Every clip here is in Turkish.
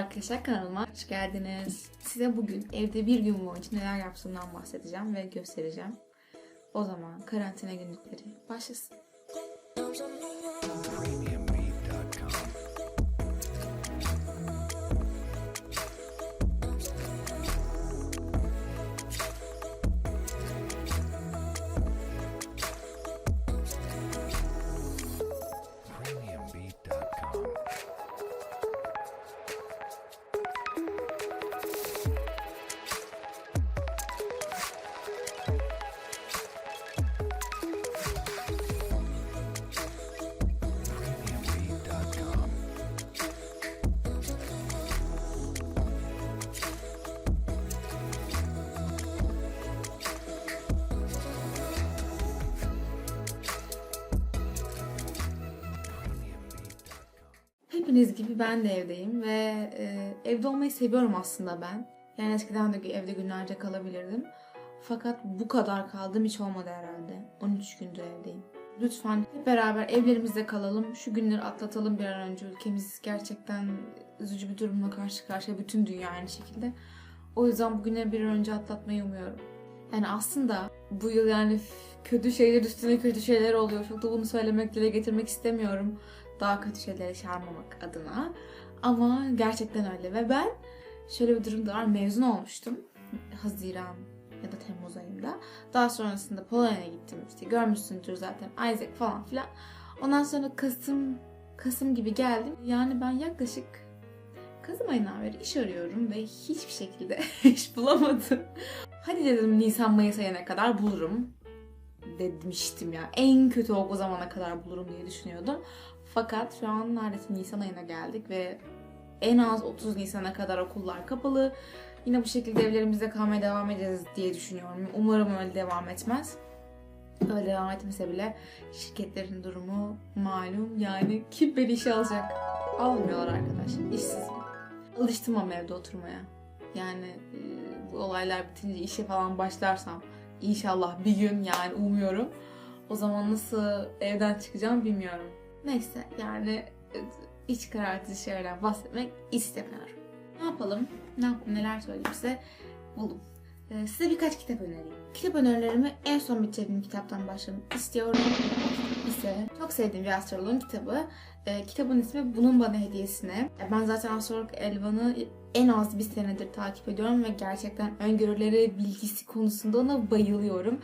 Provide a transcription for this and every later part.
Merhaba arkadaşlar kanalıma hoş geldiniz. Size bugün evde bir gün boyunca neler yaptığımdan bahsedeceğim ve göstereceğim. O zaman karantina günlükleri başlasın. Hepiniz gibi ben de evdeyim ve e, evde olmayı seviyorum aslında ben. Yani eskiden de evde günlerce kalabilirdim. Fakat bu kadar kaldığım hiç olmadı herhalde. 13 gündür evdeyim. Lütfen hep beraber evlerimizde kalalım. Şu günleri atlatalım bir an önce. Ülkemiz gerçekten üzücü bir durumla karşı karşıya. Bütün dünya aynı şekilde. O yüzden bu günleri bir an önce atlatmayı umuyorum. Yani aslında bu yıl yani kötü şeyler üstüne kötü şeyler oluyor. Çok da bunu söylemek, dile getirmek istemiyorum. Daha kötü şeylere çağırmamak adına. Ama gerçekten öyle. Ve ben şöyle bir durumda var. Mezun olmuştum. Haziran ya da Temmuz ayında. Daha sonrasında Polonya'ya gittim. İşte görmüşsündür zaten Isaac falan filan. Ondan sonra Kasım Kasım gibi geldim. Yani ben yaklaşık Kasım ayından beri iş arıyorum ve hiçbir şekilde iş bulamadım. Hadi dedim Nisan Mayıs ayına kadar bulurum demiştim ya. En kötü o zamana kadar bulurum diye düşünüyordum. Fakat şu an neredeyse Nisan ayına geldik ve en az 30 Nisan'a kadar okullar kapalı. Yine bu şekilde evlerimizde kalmaya devam edeceğiz diye düşünüyorum. Umarım öyle devam etmez. Öyle devam etmese bile şirketlerin durumu malum. Yani kim beni işe alacak? Almıyorlar arkadaş. İşsizim. Alıştım ama evde oturmaya. Yani e, bu olaylar bitince işe falan başlarsam inşallah bir gün yani umuyorum. O zaman nasıl evden çıkacağım bilmiyorum. Neyse yani e, iç karartıcı şeylerden bahsetmek istemiyorum. Ne yapalım? Ne yapalım? Neler söyleyeyim size? Buldum. Ee, size birkaç kitap önereyim. Kitap önerilerimi en son bitirdiğim kitaptan başlamak istiyorum. ise çok sevdiğim bir astrologun kitabı. Ee, kitabın ismi Bunun Bana Hediyesine. Ee, Ben zaten astrolog Elvan'ı en az bir senedir takip ediyorum ve gerçekten öngörüleri, bilgisi konusunda ona bayılıyorum.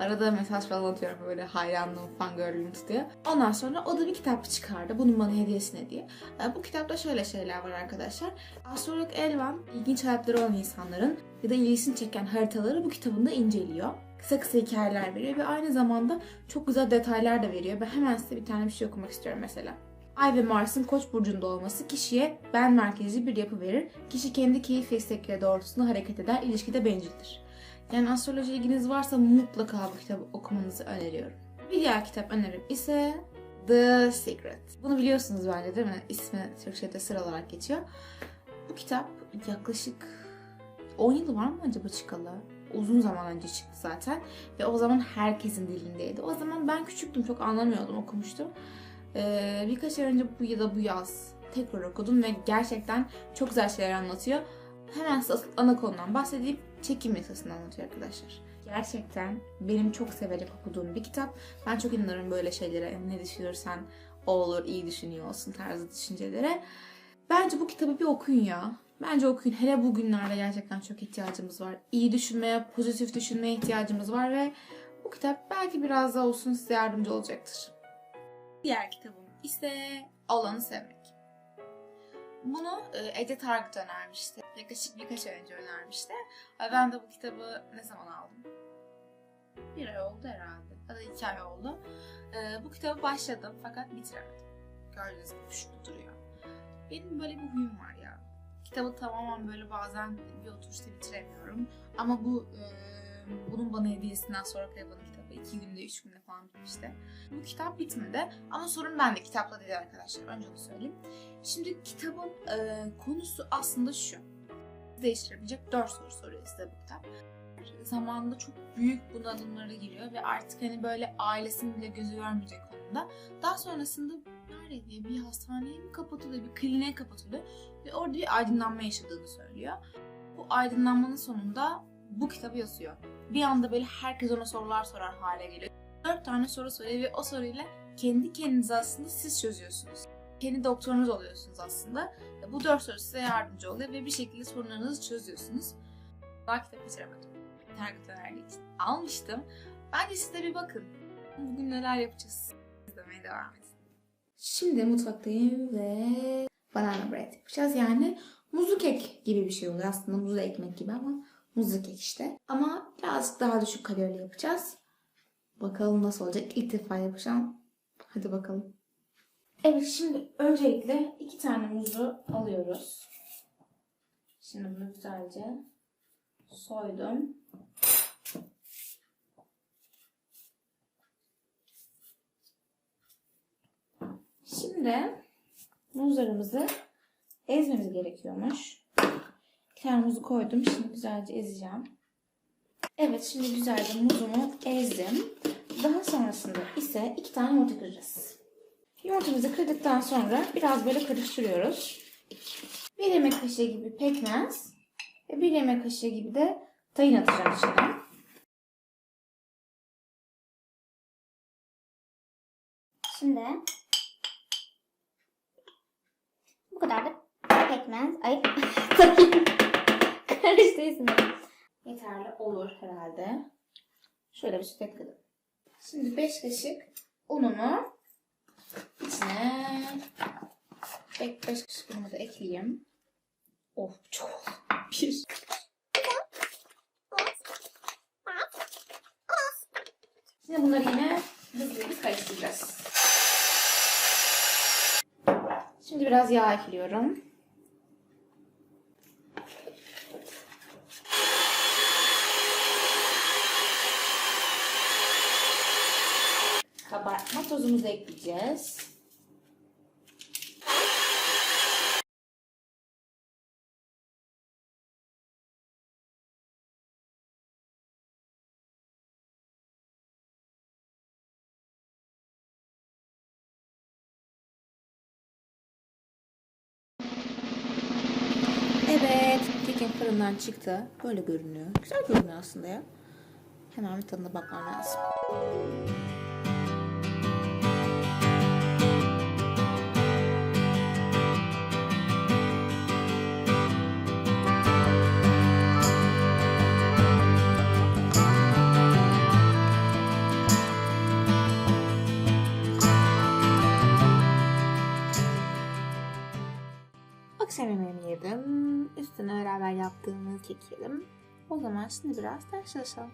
Arada mesaj falan atıyorum böyle hayranlığım, fangirl'üm tutuyor. Ondan sonra o da bir kitap çıkardı. Bunun bana hediyesine diye. Ee, Bu kitapta şöyle şeyler var arkadaşlar. Astrolog Elvan ilginç hayatları olan insanların ya da ilgisini çeken haritaları bu kitabında inceliyor. Kısa kısa hikayeler veriyor ve aynı zamanda çok güzel detaylar da veriyor. Ben hemen size bir tane bir şey okumak istiyorum mesela. Ay ve Mars'ın Koç burcunda olması kişiye ben merkezli bir yapı verir. Kişi kendi keyif ve istekleri doğrultusunda hareket eder. İlişkide bencildir. Yani astroloji ilginiz varsa mutlaka bu kitabı okumanızı öneriyorum. Bir diğer kitap önerim ise The Secret. Bunu biliyorsunuz bence değil mi? İsmi Türkçe'de sıra olarak geçiyor. Bu kitap yaklaşık 10 yıl var mı acaba çıkalı? Uzun zaman önce çıktı zaten. Ve o zaman herkesin dilindeydi. O zaman ben küçüktüm çok anlamıyordum okumuştum. Ee, birkaç ay önce bu ya da bu yaz tekrar okudum ve gerçekten çok güzel şeyler anlatıyor. Hemen asıl ana konudan bahsedeyim. Çekim yasasını anlatıyor arkadaşlar. Gerçekten benim çok severek okuduğum bir kitap. Ben çok inanırım böyle şeylere. Ne düşünürsen o olur, iyi düşünüyor olsun tarzı düşüncelere. Bence bu kitabı bir okuyun ya. Bence okuyun. Hele bugünlerde gerçekten çok ihtiyacımız var. İyi düşünmeye, pozitif düşünmeye ihtiyacımız var ve bu kitap belki biraz daha olsun size yardımcı olacaktır. Diğer kitabım ise Olanı Sevmek. Bunu e, Ece Targıt önermişti. Yaklaşık birkaç ay önce önermişti. Ben de bu kitabı ne zaman aldım? Bir ay oldu herhalde. Ya da iki ay oldu. E, bu kitabı başladım fakat bitiremedim. Gördüğünüz gibi şurada duruyor. Benim böyle bir huyum var ya. Kitabı tamamen böyle bazen bir oturuşta bitiremiyorum. Ama bu e, bunun bana hediyesinden sonra Kayban'ın kitabı iki günde, üç günde falan bitmişti. Bu kitap bitmedi ama sorun bende kitapla değil arkadaşlar. Önce onu söyleyeyim. Şimdi kitabın e, konusu aslında şu. Değiştirebilecek dört soru soruyor size bu kitap. zamanında çok büyük bunalımlara giriyor ve artık hani böyle ailesini bile gözü görmeyecek konumda. Daha sonrasında neredeydi bir hastaneye mi kapatılıyor, bir kliniğe kapatılıyor ve orada bir aydınlanma yaşadığını söylüyor. Bu aydınlanmanın sonunda bu kitabı yazıyor. Bir anda böyle herkes ona sorular sorar hale geliyor. Dört tane soru soruyor ve o soruyla kendi kendinize aslında siz çözüyorsunuz. Kendi doktorunuz oluyorsunuz aslında. Bu dört soru size yardımcı oluyor ve bir şekilde sorunlarınızı çözüyorsunuz. Daha kitap bitiremedim. İnternet önerdiği için almıştım. Bence siz de bir bakın. Bugün neler yapacağız? İzlemeye devam edin. Şimdi mutfaktayım ve banana bread yapacağız. Yani muzlu kek gibi bir şey oluyor. Aslında muzlu ekmek gibi ama muzlu kek işte. Ama birazcık daha düşük kalorili yapacağız. Bakalım nasıl olacak. İlk defa yapacağım. Hadi bakalım. Evet şimdi öncelikle iki tane muzu alıyoruz. Şimdi bunu güzelce soydum. Şimdi muzlarımızı ezmemiz gerekiyormuş. Muzu koydum. Şimdi güzelce ezeceğim. Evet şimdi güzelce muzumu ezdim. Daha sonrasında ise iki tane yumurta kıracağız. Yumurtamızı kırdıktan sonra biraz böyle karıştırıyoruz. Bir yemek kaşığı gibi pekmez ve bir yemek kaşığı gibi de tahin atacağım içine. Şimdi bu kadar da pekmez. Ay tahin. Karıştı isimleri. Yeterli olur herhalde. Şöyle bir süt ekledim. Şimdi 5 kaşık unumu içine 5 kaşık unumu da ekleyeyim. Of çok. Bir. Şimdi bunları yine hızlı bir karıştıracağız. Şimdi biraz yağ ekliyorum. Tozumuzu ekleyeceğiz. Evet, kekin fırından çıktı. Böyle görünüyor. Güzel görünüyor aslında ya. Hemen bir tadına bakmam lazım. Beraber yaptığımız kek yedim. O zaman şimdi biraz ders çalışalım.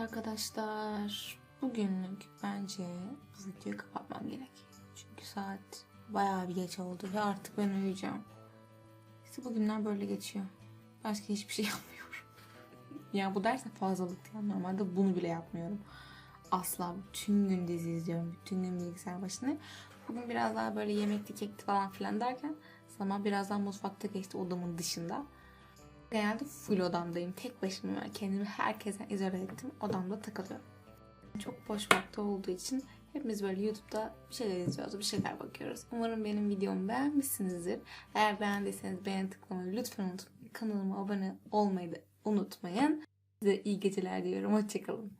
Arkadaşlar bugünlük bence bu videoyu kapatmam gerek. Çünkü saat bayağı bir geç oldu ve artık ben uyuyacağım. İşte bugünler böyle geçiyor. Başka hiçbir şey yapmıyorum. ya bu derse fazlalık ya. Normalde bunu bile yapmıyorum. Asla bütün gün dizi izliyorum. Bütün gün bilgisayar başında. Bugün biraz daha böyle yemekti, kekti falan filan derken zaman birazdan mutfakta geçti odamın dışında. Genelde full odamdayım. Tek başıma kendimi herkesten izole ettim. Odamda takılıyorum. çok boş vakti olduğu için hepimiz böyle YouTube'da bir şeyler izliyoruz, bir şeyler bakıyoruz. Umarım benim videomu beğenmişsinizdir. Eğer beğendiyseniz beğen tıklamayı lütfen unutmayın. Kanalıma abone olmayı da unutmayın. Size iyi geceler diyorum. Hoşçakalın.